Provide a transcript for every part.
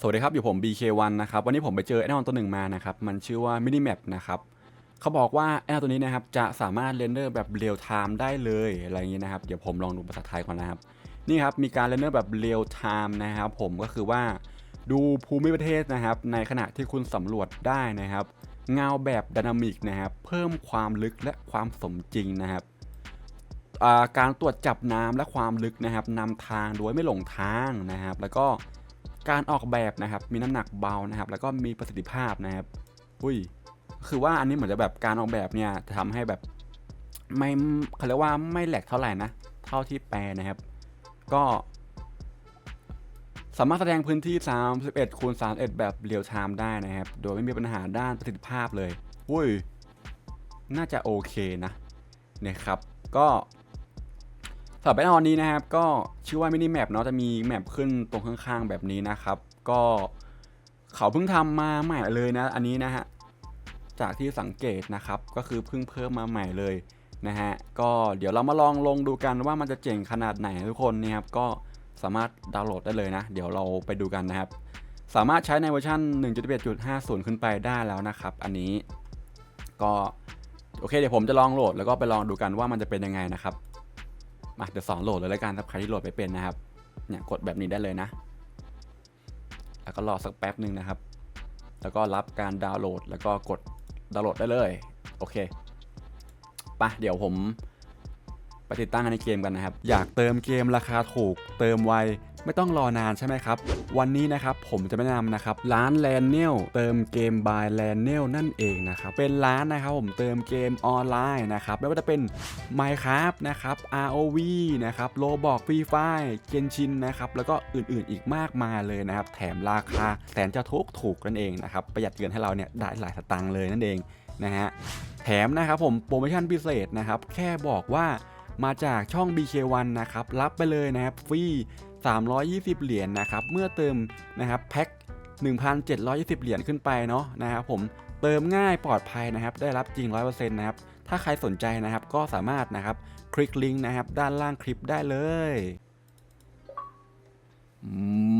สวัสดีครับ อยู่ผม BK1 นะครับ วันนี้ผมไปเจอแอดออนตัวหนึ่งมานะครับ มันชื่อว่า Minimap นะครับ เขาบอกว่าแอดออนตัวนี้นะครับ จะสามารถเรนเดอร์แบบเรียลไทม์ได้เลย อะไรอย่างนี้นะครับ เดี๋ยวผมลองดูภาษาไทยก่อนนะครับ นี่ครับ มีการเรนเดอร์แบบเรียลไทม์นะครับผมก็คือว่าดูภูมิประเทศนะครับ ในขณะที่คุณสำรวจได้นะครับ เงาแบบดินามิกนะครับ เพิ่มความลึกและความสมจริงนะครับการตรวจจับน้ำและความลึกนะครับนำทางโดยไม่หลงทางนะครับ แล้วก็ การออกแบบนะครับมีน้ำหนักเบานะครับ แล้วก็มีประสิทธิภาพนะครับ อุ้ย คือว่าอันนี้เหมือนจะแบบการออกแบบเนี่ยจะทำให้แบบไม่เขาเรียกว่าไม่แหลกเท่าไหร่นะ เท่าที่แปลนะครับ ก็ สามารถแสดงพื้นที่ 31คูณ31 แบบเรียลไทม์ได้นะครับ โดยไม่มีปัญหาด้านประสิทธิภาพเลย อุ้ย น่าจะโอเคนะนะครับ ก็ สำหรับแอดออนนี้นะครับก็ชื่อว่ามินิแมปเนาะจะมีแมปขึ้นตรงข้างๆแบบนี้นะครับ ก็เขาเพิ่งทำมาใหม่เลยนะ อันนี้นะฮะจากที่สังเกตนะครับก็คือเพิ่งเพิ่มมาใหม่เลยนะฮะก็เดี๋ยวเรามาลองลงดูกันว่ามันจะเจ๋งขนาดไหนทุกคนนี่ครับก็สามารถดาวน์โหลดได้เลยนะ เดี๋ยวเราไปดูกันนะครับ สามารถใช้ในเวอร์ชัน1.1.50 ขึ้นไปได้แล้วนะครับ อันนี้ก็โอเคเดี๋ยวผมจะลองโหลดแล้วก็ไปลองดูกันว่ามันจะเป็นยังไงนะครับ มาเดี๋ยวสอนโหลดเลยแล้วกันถ้าใครที่โหลดไปเป็นนะครับเนี่ยกดแบบนี้ได้เลยนะ แล้วก็รอสักแป๊บหนึ่งนะครับ แล้วก็รับการดาวน์โหลดแล้วก็กดดาวน์โหลดได้เลย โอเคไปะเดี๋ยวผม ไปติดตั้งในเกมกันนะครับ อยากเติมเกมราคาถูก เติมไวไม่ต้องรอนานใช่ไหมครับ วันนี้นะครับผมจะแนะนำนะครับร้านแลนเนลเติมเกมบายแลนเนลนั่นเองนะครับ เป็นร้านนะครับผมเติมเกมออนไลน์นะครับไม่ว่าจะเป็น Minecraft นะครับ ROV นะครับ Roblox Free Fire Genshin นะครับแล้วก็อื่นๆอีกมากมายเลยนะครับ แถมราคาแสนจะถูกถูกนั่นเองนะครับ ประหยัดเงินให้เราเนี่ยได้หลายสตางค์เลยนั่นเองนะฮะแถมนะครับผมโปรโมชั่นพิเศษนะครับแค่บอกว่า มาจากช่อง BK1 นะครับ รับไปเลยนะครับฟรี 320 เหรียญนะครับ เมื่อเติมนะครับแพ็ค 1,720 เหรียญขึ้นไปเนาะนะครับผมเติมง่ายปลอดภัยนะครับ ได้รับจริง 100%นะครับ ถ้าใครสนใจนะครับก็สามารถนะครับ คลิกลิงก์นะครับ ด้านล่างคลิปได้เลย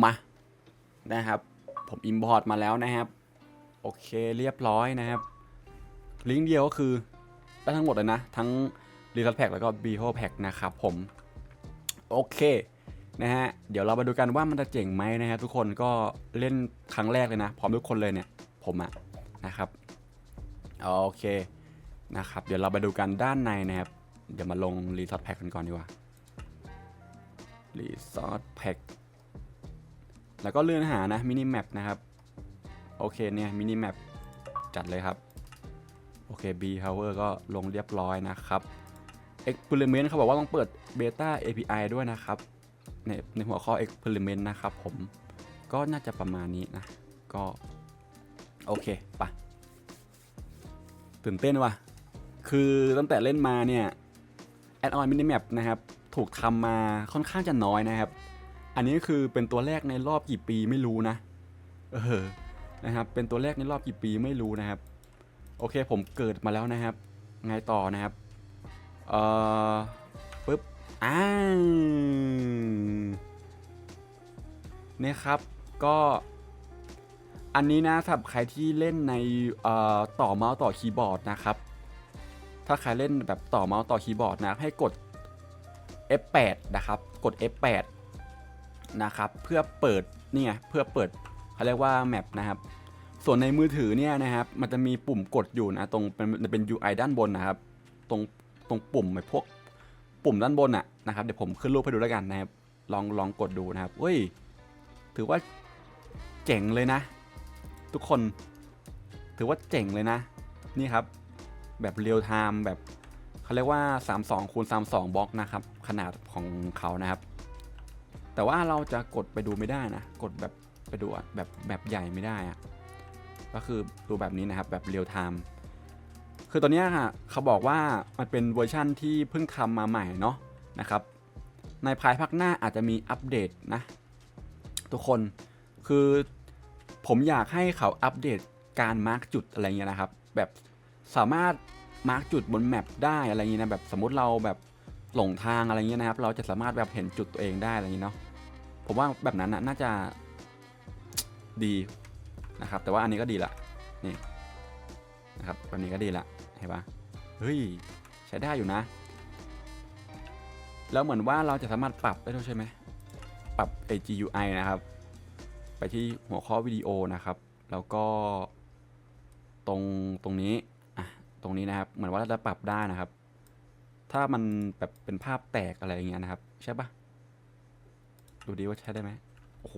มานะครับ ผม Import มาแล้วนะครับ โอเคเรียบร้อยนะครับ ลิงก์เดียวก็คือได้ทั้งหมดเลยนะ ทั้ง r e s o r t Pack แล้วก็ b e h o Pack นะครับผม โอเคนะฮะเดี๋ยวเรามาดูกันว่ามันจะเจ๋งไหมนะฮะทุกคนก็เล่นครั้งแรกเลยนะ พร้อมทุกคนเลยเนี่ยผมอะนะครับโอเคนะครับ เดี๋ยวเราไปดูกันด้านในนะครับ เดี๋ยวมาลง r e s o r t Pack กันก่อนดีกว่า r e s o r t Pack แล้วก็เลื่อนหานะ Mini Map นะครับ โอเคเนี่ย Mini Map จัดเลยครับ โอเค B Power ก็ลงเรียบร้อยนะครับ Experiment เขาบอกว่าต้องเปิด Beta API ด้วยนะครับ ในในหัวข้อ Experiment นะครับผมก็น่าจะประมาณนี้นะ ก็ โอเคปะตื่นเต้นว่ะ คือตั้งแต่เล่นมาเนี่ย Add on Minimap นะครับ ถูกทำมาค่อนข้างจะน้อยนะครับ อันนี้คือเป็นตัวแรกในรอบกี่ปีไม่รู้นะ เออนะครับ เป็นตัวแรกในรอบกี่ปีไม่รู้นะครับ โอเคผมเกิดมาแล้วนะครับ ไงต่อนะครับ เอ่อปึ๊บอ้าเนี่ยครับก็อันนี้นะสำหรับใครที่เล่นในเอ่อต่อเมาส์ต่อคีย์บอร์ดนะครับ ถ้าใครเล่นแบบต่อเมาส์ต่อคีย์บอร์ดนะให้กด F8 นะครับ กด F8 นะครับ เพื่อเปิดเนี่ยเพื่อเปิดเขาเรียกว่าแมปนะครับ ส่วนในมือถือเนี่ยนะครับ มันจะมีปุ่มกดอยู่นะตรงเป็นเป็น UI ด้านบนนะครับ ตรง ตรงปุ่มไอ้พวกปุ่มด้านบนอะนะครับเดี๋ยวผมขึ้นรูปให้ดูแล้วกันนะครับลองลองกดดูนะครับเฮ้ยถือว่าเจ๋งเลยนะ ทุกคนถือว่าเจ๋งเลยนะ นี่ครับ แบบเรียลไทม์แบบเขาเรียกว่า 32คูณ32บล็อกนะครับ ขนาดของเขานะครับ แต่ว่าเราจะกดไปดูไม่ได้นะ กดแบบไปดูแบบแบบใหญ่ไม่ได้อะก็คือดูแบบนี้นะครับแบบเรียลไทม์ คือตอนนี้ยค่ะเขาบอกว่ามันเป็นเวอร์ชั่นที่เพิ่งทำมาใหม่เนาะนะครับ ในภายภาคหน้าอาจจะมีอัปเดตนะ ทุกคนคือผมอยากให้เขาอัปเดตการมาร์กจุดอะไรเงี้ยนะครับ แบบสามารถมาร์กจุดบนแมปได้อะไรเงี้ยนะแบบสมมติเราแบบหลงทางอะไรเงี้ยนะครับ เราจะสามารถแบบเห็นจุดตัวเองได้อะไรเงี้ยเนาะผมว่าแบบนั้นนะน่าจะดีนะครับ แต่ว่าอันนี้ก็ดีละนี่นะครับอันนี้ก็ดีละ เห็นปะเฮ้ย ใช้ได้อยู่นะ แล้วเหมือนว่าเราจะสามารถปรับได้ด้วยใช่ไหม ปรับ AGUI นะครับ ไปที่หัวข้อวิดีโอนะครับ แล้วก็ตรงตรงนี้ อะ ตรงนี้นะครับ เหมือนว่าเราจะปรับได้นะครับ ถ้ามันแบบเป็นภาพแตกอะไรอย่างเงี้ยนะครับ ใช่ปะดูดีว่าใช้ได้ไหมโอ้โห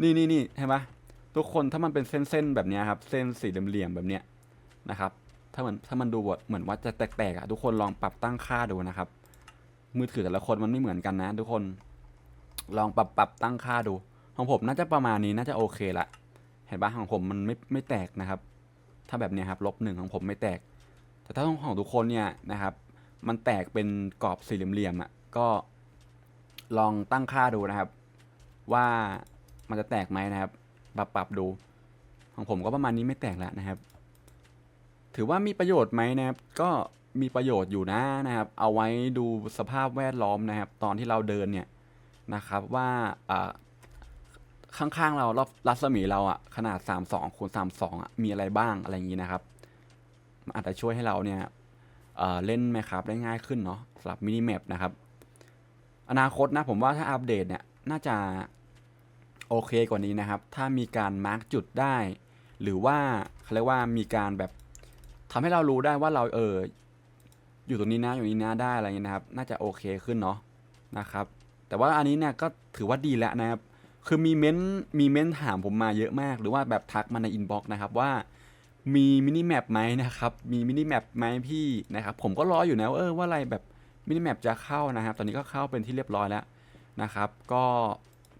นี่นี่นี่เห็นปะ ทุกคนถ้ามันเป็นเส้นๆแบบนี้ครับ เส้นสี่เหลี่ยมๆแบบเนี้ยนะครับ ถ้ามันถ้ามันดูเหมือนว่าจะแตกๆอะทุกคนลองปรับตั้งค่าดูนะครับ มือถือแต่ละคนมันไม่เหมือนกันนะ ทุกคนลองปรับปรับตั้งค่าดู ของผมน่าจะประมาณนี้น่าจะโอเคละ เห็นปะของผมมันไม่ไม่แตกนะครับ ถ้าแบบนี้ครับลบหนึ่งของผมไม่แตก แต่ถ้าของของทุกคนเนี่ยนะครับ มันแตกเป็นกรอบสี่เหลี่ยมๆอะก็ลองตั้งค่าดูนะครับ ว่ามันจะแตกไหมนะครับ ปรับปรับดู ของผมก็ประมาณนี้ไม่แตกแล้วนะครับ ถือว่ามีประโยชน์ไหมนะครับ ก็มีประโยชน์อยู่นะนะครับ เอาไว้ดูสภาพแวดล้อมนะครับ ตอนที่เราเดินเนี่ยนะครับว่าข้างๆเรารอบรัศมีเราอะขนาด 32คูณ32อะมีอะไรบ้างอะไรอย่างนี้นะครับมันอาจจะช่วยให้เราเนี่ยเเล่นไมครับได้ง่ายขึ้นเนาะสำหรับมินิแมปนะครับ อนาคตนะผมว่าถ้าอัปเดตเนี่ยน่าจะ โอเคกว่านี้นะครับ ถ้ามีการมาร์กจุดได้ หรือว่าเขาเรียกว่ามีการแบบทำให้เรารู้ได้ว่าเราเอออยู่ตรงนี้นะอยู่นี้นะได้อะไรเงี้ยนะครับ น่าจะโอเคขึ้นเนาะนะครับ แต่ว่าอันนี้เนี่ยก็ถือว่าดีแล้วนะครับ คือมีเม้นต์มีเม้นต์ถามผมมาเยอะมาก หรือว่าแบบทักมาในอินบ็อกซ์นะครับว่ามีมินิแมปไหมนะครับ มีมินิแมปไหมพี่นะครับ ผมก็รออยู่นะว่าเออว่าอะไรแบบมินิแมปจะเข้านะครับ ตอนนี้ก็เข้าเป็นที่เรียบร้อยแล้วนะครับ ก็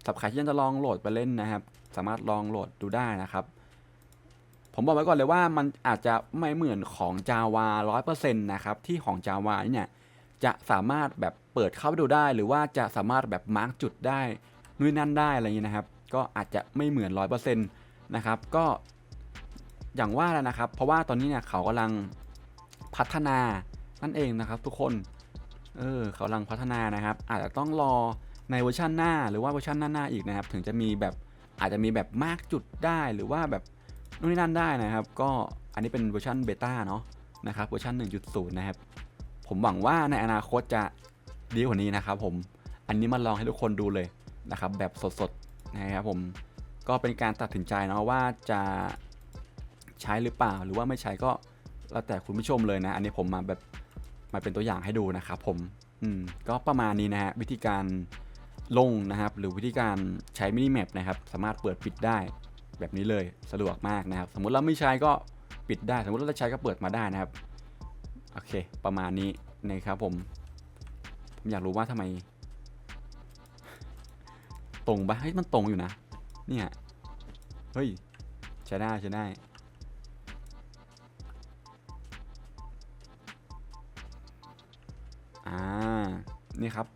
สับใครที่ยังจะลองโหลดไปเล่นนะครับ สามารถลองโหลดดูได้นะครับ ผมบอกไว้ก่อนเลยว่ามันอาจจะไม่เหมือนของ Java 100%นะครับ ที่ของ Java เนี่ยจะสามารถแบบเปิดเข้าไปดูได้ หรือว่าจะสามารถแบบมาร์กจุดได้นู่นนั่นได้อะไรอย่างนี้นะครับ ก็อาจจะไม่เหมือน 100%นะครับ ก็อย่างว่าแล้วนะครับ เพราะว่าตอนนี้เนี่ยเขากำลังพัฒนานั่นเองนะครับ ทุกคน เออเขากำลังพัฒนานะครับ อาจจะต้องรอ ในเวอร์ชันหน้าหรือว่าเวอร์ชันหน้าๆอีกนะครับ ถึงจะมีแบบอาจจะมีแบบมากจุดได้หรือว่าแบบนู่นนี่นั่นได้นะครับ ก็อันนี้เป็นเวอร์ชันเบต้าเนาะนะครับเวอร์ชัน1.0 นะครับ ผมหวังว่าในอนาคตจะดีกว่านี้นะครับผมอันนี้มาลองให้ทุกคนดูเลยนะครับ แบบสดๆนะครับผมก็เป็นการตัดสินใจเนาะว่าจะใช้หรือเปล่า หรือว่าไม่ใช้ก็แล้วแต่คุณผู้ชมเลยนะ อันนี้ผมมาแบบมาเป็นตัวอย่างให้ดูนะครับผมอืมก็ประมาณนี้นะฮะวิธีการ ลงนะครับ หรือวิธีการใช้มินิแมปนะครับ สามารถเปิดปิดได้แบบนี้เลยสะดวกมากนะครับ สมมุติเราไม่ใช้ก็ปิดได้ สมมติเราจะใช้ก็เปิดมาได้นะครับ โอเค ประมาณนี้นะครับผม ผมอยากรู้ว่าทำไม ตรงปะเฮ้ยมันตรงอยู่นะ เนี่ย เฮ้ย ใช้ได้ใช้ได้ อ่า นี่ครับ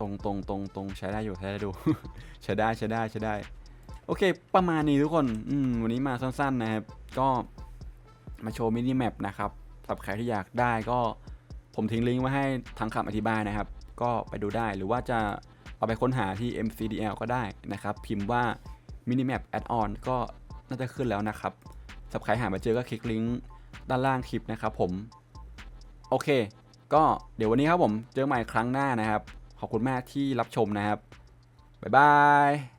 ตรงตรงตรงตรงใช้ได้อยู่ใช้ได้ดู ใช้ได้ใช้ได้ใช้ได้ โอเค ประมาณนี้ทุกคนอืมวันนี้มาสั้นๆนะครับ ก็มาโชว์มินิแมปนะครับสำหรับใครที่อยากได้ก็ผมทิ้งลิงก์ไว้ให้ทั้งคำอธิบายนะครับ ก็ไปดูได้หรือว่าจะเอาไปค้นหาที่ MCDL ก็ได้นะครับ พิมพ์ว่า minimap add-on ก็น่าจะขึ้นแล้วนะครับสับใครหามาเจอก็คลิกลิงก์ด้านล่างคลิปนะครับผม โอเค ก็เดี๋ยววันนี้ครับผม เจอใหม่ครั้งหน้านะครับ ขอบคุณมากที่รับชมนะครับ บ๊ายบาย